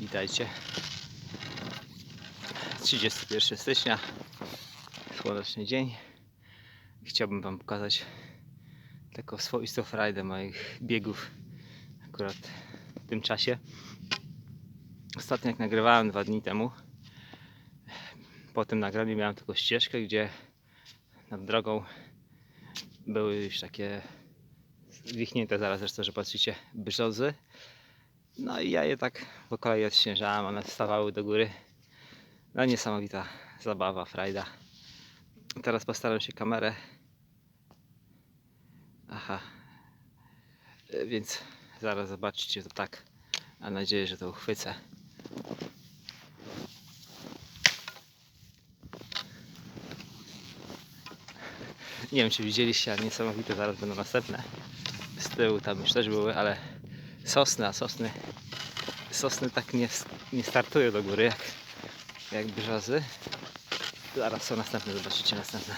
Witajcie. 31 stycznia, słoneczny dzień. Chciałbym Wam pokazać taką swoistą frajdę moich biegów akurat w tym czasie. Ostatnio jak nagrywałem dwa dni temu, po tym nagraniu miałem taką ścieżkę, gdzie nad drogą były już takie zwichnięte zaraz zresztą, że patrzycie, brzozy. No i ja je tak po kolei odśnieżałem, one wstawały do góry. No niesamowita zabawa, frajda. Teraz postaram się kamerę. Aha. E, Więc zaraz zobaczycie to tak. Mam nadzieję, że to uchwycę. Nie wiem, czy widzieliście, ale niesamowite zaraz będą następne. Z tyłu tam już też były, ale sosny, a sosny sosny tak nie, nie startują do góry jak, jak brzozy. Zaraz są następne, zobaczycie następne.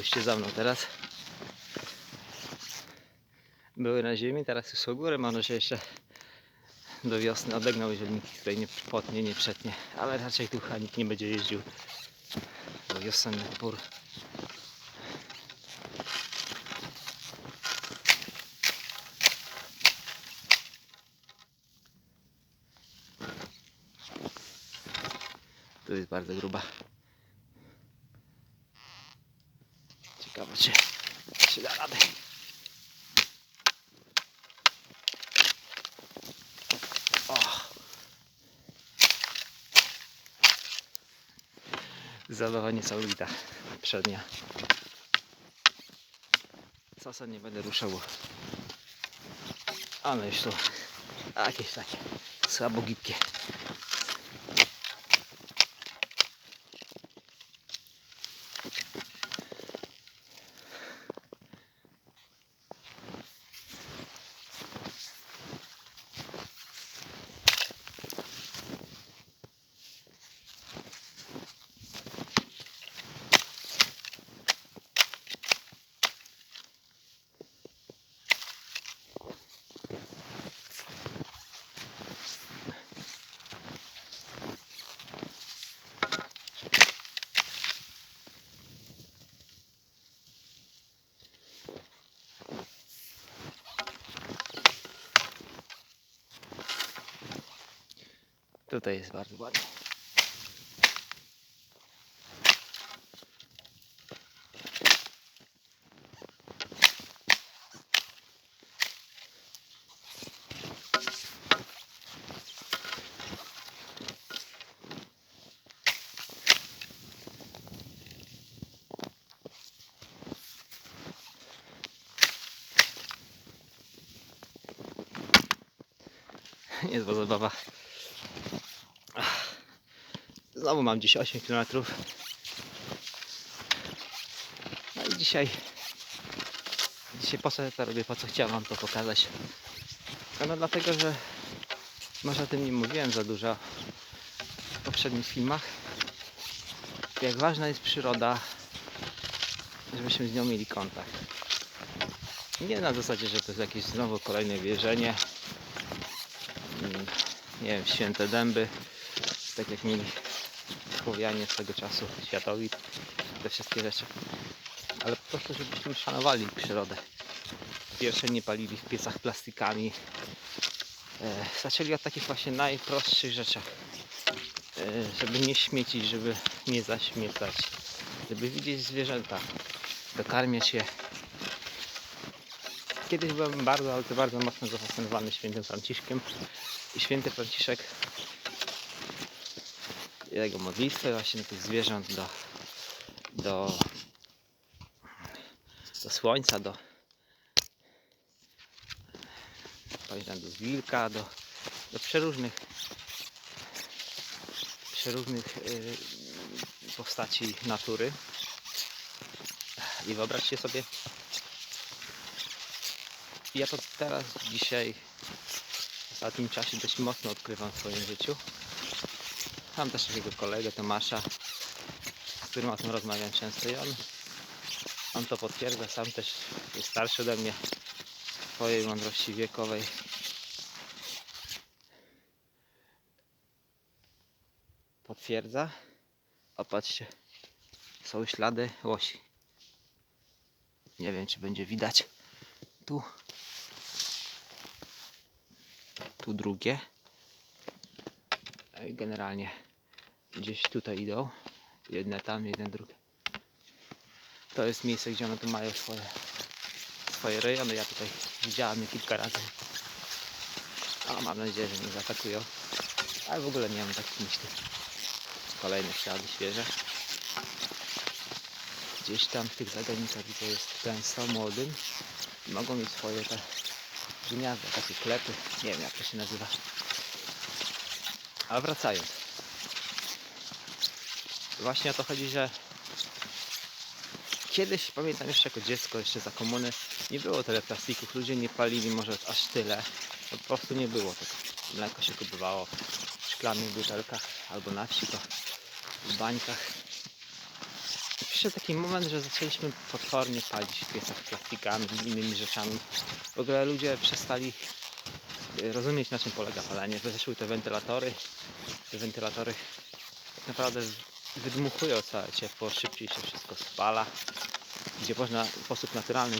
Pójście za mną teraz. Były na ziemi, teraz już są góry. Mam nadzieję, jeszcze do wiosny odegną, nikt tutaj nie potnie, nie przetnie. Ale raczej tu chyba nikt nie będzie jeździł. Bo wiosenny pór. Tu jest bardzo gruba. Ciekawe czy, czy da radę. O. Zabawa niesamowita. Przednia. Sasa nie będę ruszał. bo One już są jakieś takie słabo gibkie. Tutaj jest bardzo ładnie. Niezła zabawa. Znowu mam dziś 8 km. No i dzisiaj dzisiaj po co to robię, po co chciałem wam to pokazać. No dlatego, że może o tym nie mówiłem za dużo w poprzednich filmach. Jak ważna jest przyroda, żebyśmy z nią mieli kontakt. Nie na zasadzie, że to jest jakieś znowu kolejne wierzenie. Mm, Nie wiem, święte dęby. Tak jak mieli Słowianie swego czasu, światowi, te wszystkie rzeczy. Ale po prostu, żebyśmy szanowali przyrodę. Pierwsze nie palili w piecach plastikami. E, zaczęli od takich właśnie najprostszych rzeczach. E, żeby nie śmiecić, żeby nie zaśmiecać, żeby widzieć zwierzęta, dokarmiać je. Kiedyś byłem bardzo, ale to bardzo mocno zafascynowany świętym Franciszkiem. I święty Franciszek jego modlitwę właśnie tych zwierząt do, do, do słońca, do do wilka, do, do przeróżnych przeróżnych y, postaci natury. I wyobraźcie sobie, ja to teraz dzisiaj w ostatnim czasie dość mocno odkrywam w swoim życiu. Mam też takiego kolegę Tomasza, z którym o tym rozmawiam często i on, on to potwierdza, sam też jest starszy ode mnie w swojej mądrości wiekowej. Potwierdza. O, patrzcie, są ślady łosi. Nie wiem, czy będzie widać. Tu. Tu drugie. I Generalnie gdzieś tutaj idą. Jedne tam, jedne drugie. To jest miejsce, gdzie one tu mają swoje, swoje rejony. Ja tutaj widziałem je kilka razy. A mam nadzieję, że nie zaatakują. Ale w ogóle nie mam takich myśli. Kolejne ślady świeże. Gdzieś tam w tych zagajnikach widzę jest gęsto, młodym. Mogą mieć swoje te gniazda, takie klepy. Nie wiem jak to się nazywa. Ale wracając. Właśnie o to chodzi, że kiedyś, pamiętam jeszcze jako dziecko, jeszcze za komuny, nie było tyle plastików, ludzie nie palili może aż tyle. Po prostu nie było tego. Mleko się kupowało w szklanych butelkach albo na wsi to w bańkach. Przyszedł taki moment, że zaczęliśmy potwornie palić w piecach plastikami i innymi rzeczami. W ogóle ludzie przestali rozumieć na czym polega palenie. Weszły te wentylatory. Te wentylatory tak naprawdę wydmuchują całe ciepło, szybciej się wszystko spala. Gdzie można w sposób naturalny,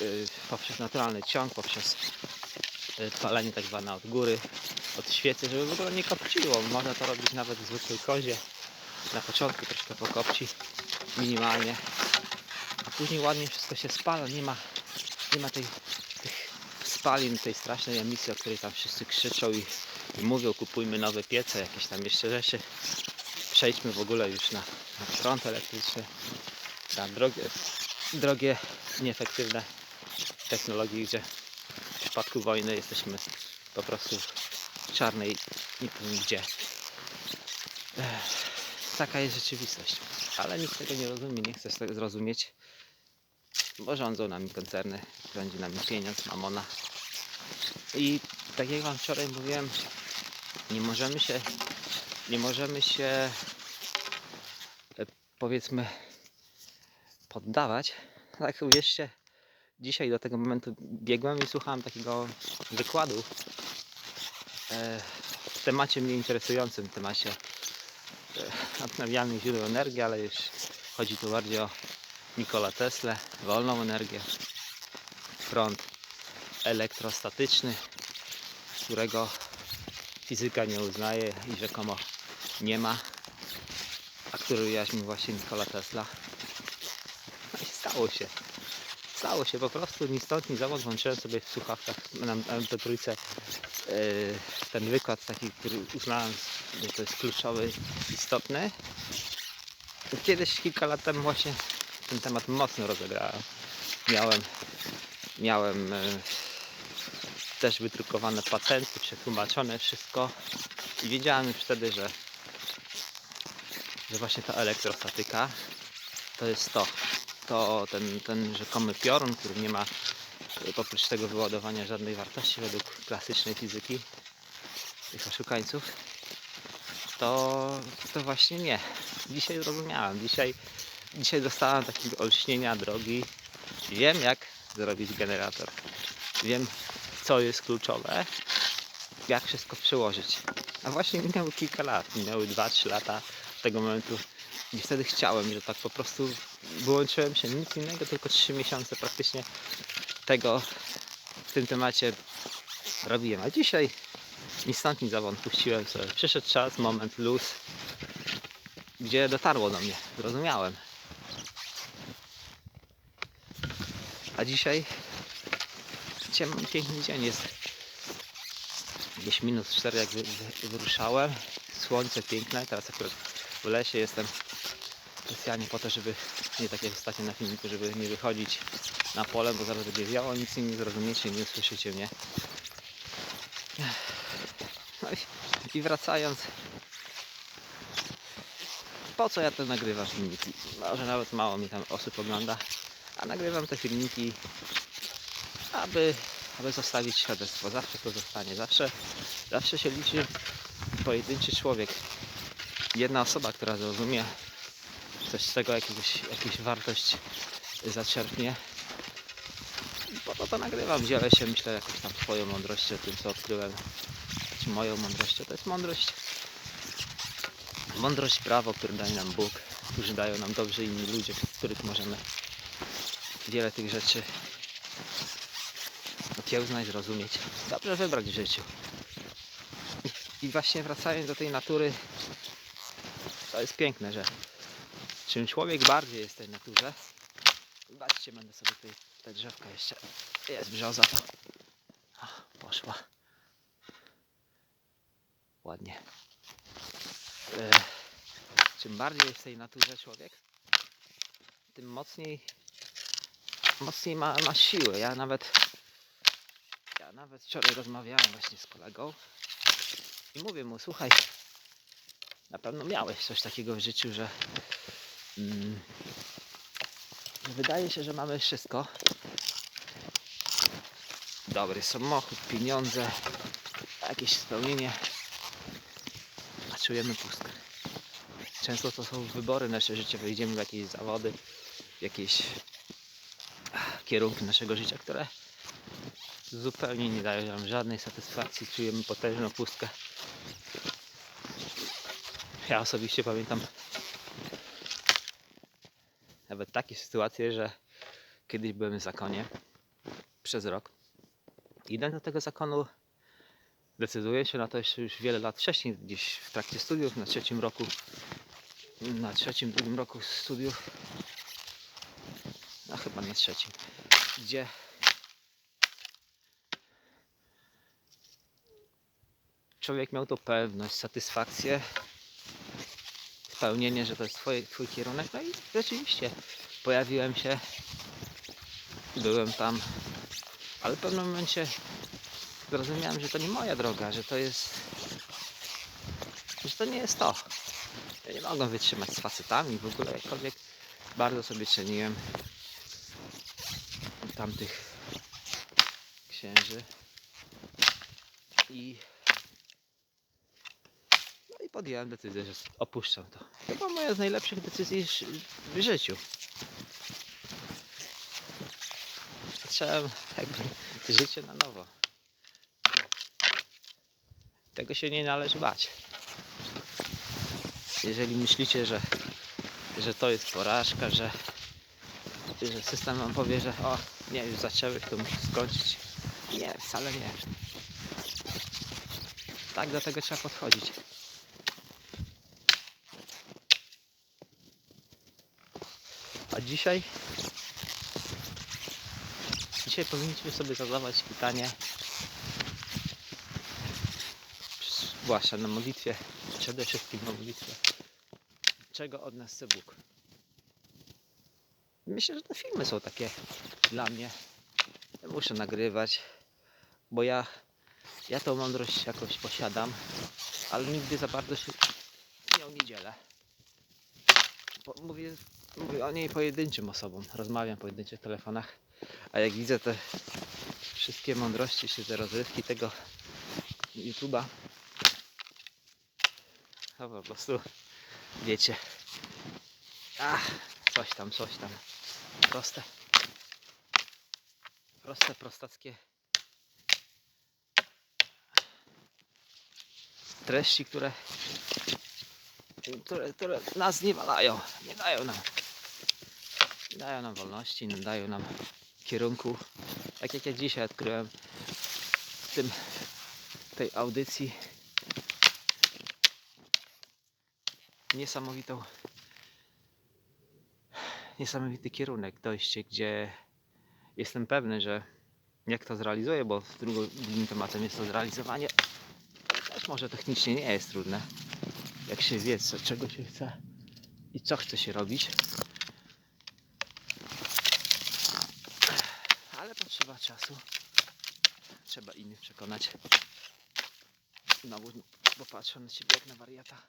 y, poprzez naturalny ciąg, poprzez y, palenie tak zwane od góry, od świecy, żeby w ogóle nie kopciło. Można to robić nawet w zwykłej kozie. Na początku troszkę pokopci, minimalnie. A później ładnie wszystko się spala, nie ma, nie ma tej, spalin, tej strasznej emisji, o której tam wszyscy krzyczą i, i mówią, kupujmy nowe piece, jakieś tam jeszcze rzeczy. Przejdźmy w ogóle już na, na prąd elektryczny, na drogie, drogie, nieefektywne technologie, gdzie w przypadku wojny jesteśmy po prostu w czarnej, nie powiem gdzie. Taka jest rzeczywistość. Ale nikt tego nie rozumie, nie chce tego zrozumieć, bo rządzą nami koncerny, rządzi nami pieniądz, mamona. I tak jak Wam wczoraj mówiłem, nie możemy się, nie możemy się, e, powiedzmy, poddawać. Tak uwierzcie, dzisiaj do tego momentu biegłem i słuchałem takiego wykładu e, w temacie mnie interesującym, temacie e, odnawialnych źródeł energii, ale już chodzi tu bardziej o Nikola Tesla, wolną energię, prąd elektrostatyczny, którego fizyka nie uznaje i rzekomo nie ma, a który wyjaśnił właśnie Nikola Tesla. No i stało się. Stało się po prostu ni stąd, ni. Włączyłem sobie w słuchawkach na MP3 yy, ten wykład taki, który uznałem, że to jest kluczowy, istotny. Kiedyś, kilka lat temu właśnie ten temat mocno rozegrałem. Miałem, miałem yy, też wydrukowane patenty, przetłumaczone wszystko i wiedziałem już wtedy, że, że właśnie ta elektrostatyka to jest to. To ten, ten rzekomy piorun, który nie ma oprócz tego wyładowania żadnej wartości według klasycznej fizyki tych oszukańców, to, to właśnie nie. Dzisiaj zrozumiałem. Dzisiaj, dzisiaj dostałem takiego olśnienia drogi. Wiem jak zrobić generator. Wiem co jest kluczowe, jak wszystko przełożyć. A właśnie minęło kilka lat, minęły 2-3 lata od tego momentu, gdzie wtedy chciałem, że tak po prostu wyłączyłem się, nic innego, tylko 3 miesiące praktycznie tego w tym temacie robiłem. A dzisiaj ni stąd ni zawąd puściłem sobie. Przyszedł czas, moment, luz, gdzie dotarło do mnie, zrozumiałem. A dzisiaj Ciem, piękny dzień jest. Gdzieś minus 4 jak wy, wy, wyruszałem. Słońce piękne. Teraz akurat w lesie jestem specjalnie po to, żeby nie tak jak ostatnio na filmiku, żeby nie wychodzić na pole, bo zaraz będzie wiało, nic nie zrozumiecie, nie usłyszycie mnie. No i, i wracając, po co ja to nagrywam filmiki? Może nawet mało mi tam osób ogląda, a nagrywam te filmiki, aby, aby zostawić świadectwo. Zawsze to zostanie. Zawsze, zawsze się liczy pojedynczy człowiek. Jedna osoba, która zrozumie coś z tego, jakiegoś, jakąś wartość zaczerpnie. Po to to nagrywam. Dzielę się, myślę, jakąś tam swoją mądrością, tym co odkryłem. Czy moją mądrością. To jest mądrość mądrość, prawo, które daje nam Bóg, którzy dają nam dobrze inni ludzie, z których możemy wiele tych rzeczy okiełznać, zrozumieć, dobrze wybrać w życiu. I właśnie wracając do tej natury, to jest piękne, że czym człowiek bardziej jest w tej naturze, zobaczcie, będę sobie tutaj te drzewka jeszcze, jest brzoza poszła, ładnie. E, czym bardziej jest w tej naturze człowiek, tym mocniej, mocniej ma, ma siłę. Ja nawet, nawet wczoraj rozmawiałem właśnie z kolegą i mówię mu, słuchaj, na pewno miałeś coś takiego w życiu, że, mm, że wydaje się, że mamy wszystko. Dobry samochód, pieniądze, jakieś spełnienie, a czujemy pustkę. Często to są wybory nasze życie, wejdziemy w jakieś zawody, w jakieś kierunki naszego życia, które zupełnie nie dają nam żadnej satysfakcji, czujemy potężną pustkę. Ja osobiście pamiętam nawet takie sytuacje, że kiedyś byłem w zakonie przez rok. Idę do tego zakonu decyduję się na to jeszcze już wiele lat wcześniej, gdzieś w trakcie studiów, na trzecim roku, na trzecim, drugim roku studiów, a chyba na trzecim, gdzie człowiek miał tą pewność, satysfakcję, spełnienie, że to jest twoje, twój kierunek, no i rzeczywiście pojawiłem się, byłem tam, ale w pewnym momencie zrozumiałem, że to nie moja droga, że to jest. że to nie jest to. Ja nie mogę wytrzymać z facetami w ogóle jakkolwiek bardzo sobie ceniłem tamtych księży. I podjąłem decyzję, że opuszczam to. Była moja z najlepszych decyzji w życiu. Zacząłem jakby życie na nowo. Tego się nie należy bać. Jeżeli myślicie, że, że to jest porażka, że, że system wam powie, że o, nie, już zaczęły, to musisz skończyć. Nie, wcale nie. Tak do tego trzeba podchodzić. A dzisiaj dzisiaj powinniśmy sobie zadawać pytanie zwłaszcza na modlitwie, przede wszystkim na modlitwie, czego od nas chce Bóg. Myślę, że te filmy są takie dla mnie. Ja muszę nagrywać, bo ja, ja tą mądrość jakoś posiadam, ale nigdy za bardzo się nie dzielę. Bo mówię, mówię o niej pojedynczym osobom, rozmawiam pojedynczych telefonach, a jak widzę te wszystkie mądrości, czy te rozrywki tego YouTube'a, no po prostu, wiecie. Ach, coś tam, coś tam. Proste. Proste, prostackie treści, które, które, które nas nie walają, nie dają nam. Dają nam wolności, dają nam kierunku. Tak jak ja dzisiaj odkryłem w tym, tej audycji niesamowitą niesamowity kierunek, dojście, gdzie jestem pewny, że jak to zrealizuję, bo drugim, tematem jest to zrealizowanie, też może technicznie nie jest trudne, jak się wie, co, czego się chce i co chce się robić. Ale potrzeba czasu, trzeba innych przekonać. Znowu popatrzę na siebie jak na wariata.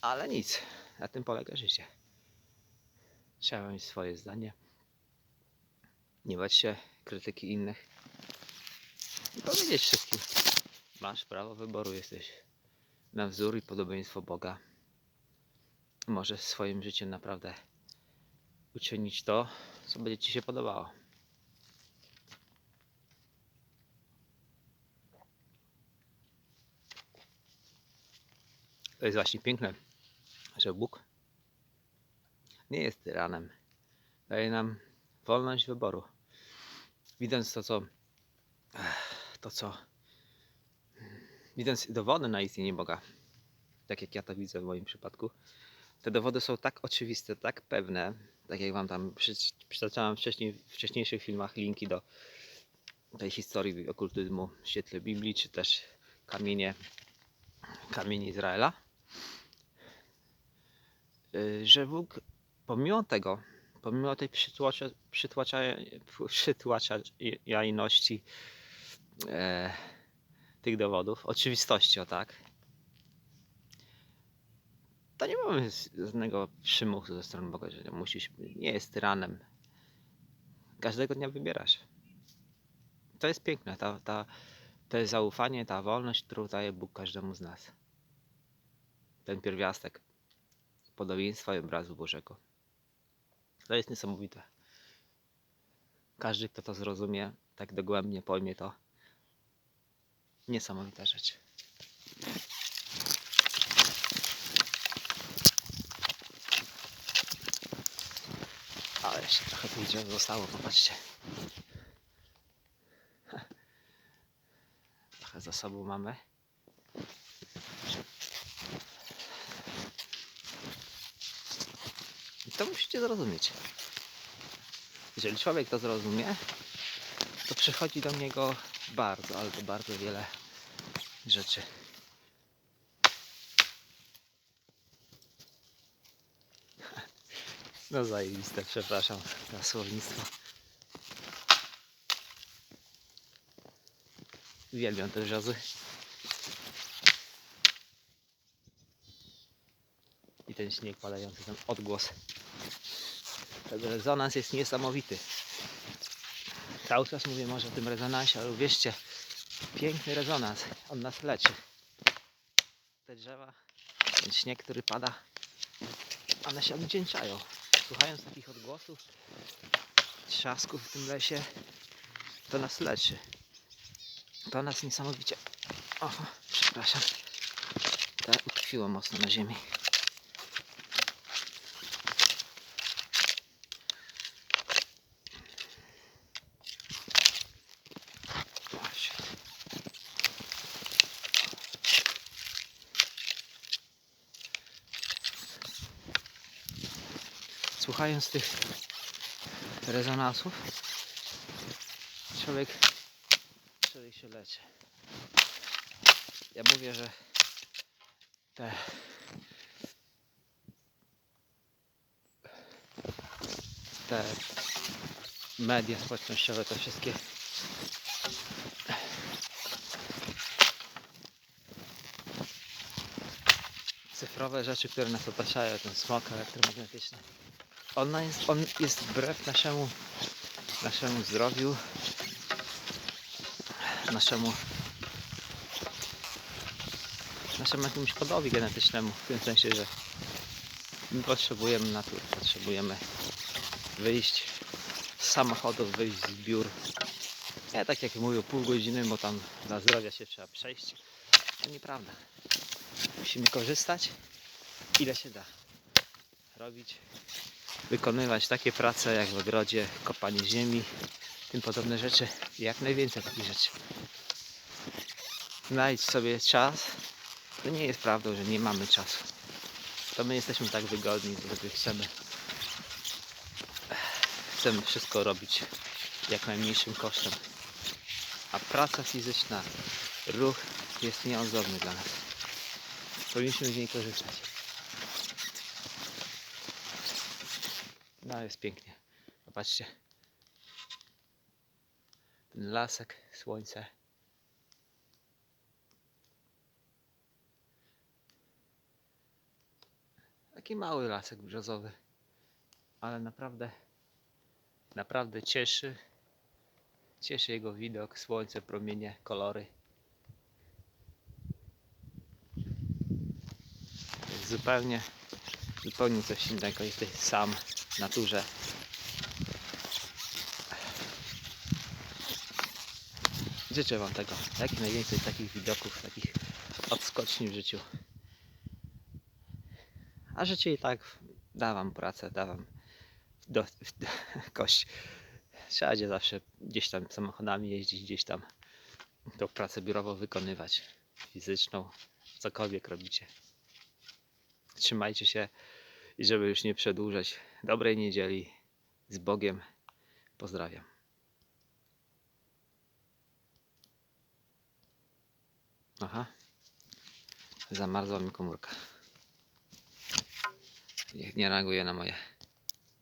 Ale nic, na tym polega życie. Trzeba mieć swoje zdanie. Nie bać się krytyki innych. I powiedzieć wszystkim. Masz prawo wyboru, jesteś na wzór i podobieństwo Boga. Możesz swoim życiem naprawdę uczynić to, co będzie Ci się podobało. To jest właśnie piękne, że Bóg nie jest tyranem. Daje nam wolność wyboru. Widząc to, co to, co widząc dowody na istnienie Boga, tak jak ja to widzę w moim przypadku, te dowody są tak oczywiste, tak pewne, tak jak wam tam przy, przytaczałem wcześniej, w wcześniejszych filmach linki do tej historii okultyzmu w świetle Biblii, czy też kamienie, kamienie Izraela, że Bóg pomimo tego, pomimo tej przytłacza, przytłacza, przytłaczalności e, tych dowodów, oczywistości, o tak, to nie mamy żadnego przymusu ze strony Boga, że musisz, nie jest tyranem. Każdego dnia wybierasz. To jest piękne, ta, ta, to zaufanie, ta wolność, którą daje Bóg każdemu z nas. Ten pierwiastek podobieństwa i obrazu Bożego. To jest niesamowite. Każdy, kto to zrozumie, tak dogłębnie pojmie to, niesamowita rzecz. Ale jeszcze trochę tu idzie, zostało, popatrzcie. Trochę za sobą mamy. To musicie zrozumieć. Jeżeli człowiek to zrozumie, to przychodzi do niego bardzo, ale to bardzo wiele rzeczy. No zajebiste, przepraszam za słownictwo. Uwielbiam te wrzozy. I ten śnieg padający, ten odgłos. Ten rezonans jest niesamowity. Cały czas mówię może o tym rezonansie, ale uwierzcie, piękny rezonans. On nas leczy. Te drzewa, ten śnieg, który pada, one się odwdzięczają. Słuchając takich odgłosów, trzasków w tym lesie, to nas leczy. To nas niesamowicie... Oho, przepraszam. To utkwiło mocno na ziemi. Słuchając tych rezonansów, człowiek, człowiek się leczy. Ja mówię, że te te media społecznościowe, te wszystkie cyfrowe rzeczy, które nas otaczają, ten smog elektromagnetyczny. Ona jest, on jest wbrew naszemu, naszemu zdrowiu, naszemu naszemu jakiemuś kodowi genetycznemu, w tym sensie, że my potrzebujemy natury, potrzebujemy wyjść z samochodów, wyjść z biur. Ja tak jak mówię, pół godziny, bo tam dla zdrowia się trzeba przejść. To nieprawda. Musimy korzystać ile się da. Robić, wykonywać takie prace jak w ogrodzie, kopanie ziemi, tym podobne rzeczy. Jak najwięcej takich rzeczy. Znajdź sobie czas. To nie jest prawdą, że nie mamy czasu. To my jesteśmy tak wygodni, że chcemy chcemy wszystko robić jak najmniejszym kosztem. A praca fizyczna, ruch jest nieodzowny dla nas. Powinniśmy z niej korzystać. No jest pięknie. Popatrzcie. Ten lasek, słońce. taki mały lasek brzozowy, ale naprawdę, naprawdę cieszy. Cieszy jego widok, słońce, promienie, kolory. Zupełnie, zupełnie coś innego. Jesteś sam naturze. Życzę Wam tego, jak najwięcej takich widoków, takich odskoczni w życiu. A życie i tak da Wam pracę, da Wam do, do, kość. Trzeba będzie zawsze gdzieś tam samochodami jeździć, gdzieś tam tą pracę biurową wykonywać, fizyczną, cokolwiek robicie. Trzymajcie się i żeby już nie przedłużać, dobrej niedzieli, z Bogiem, pozdrawiam. Aha, zamarzła mi komórka. Nie, nie reaguje na moje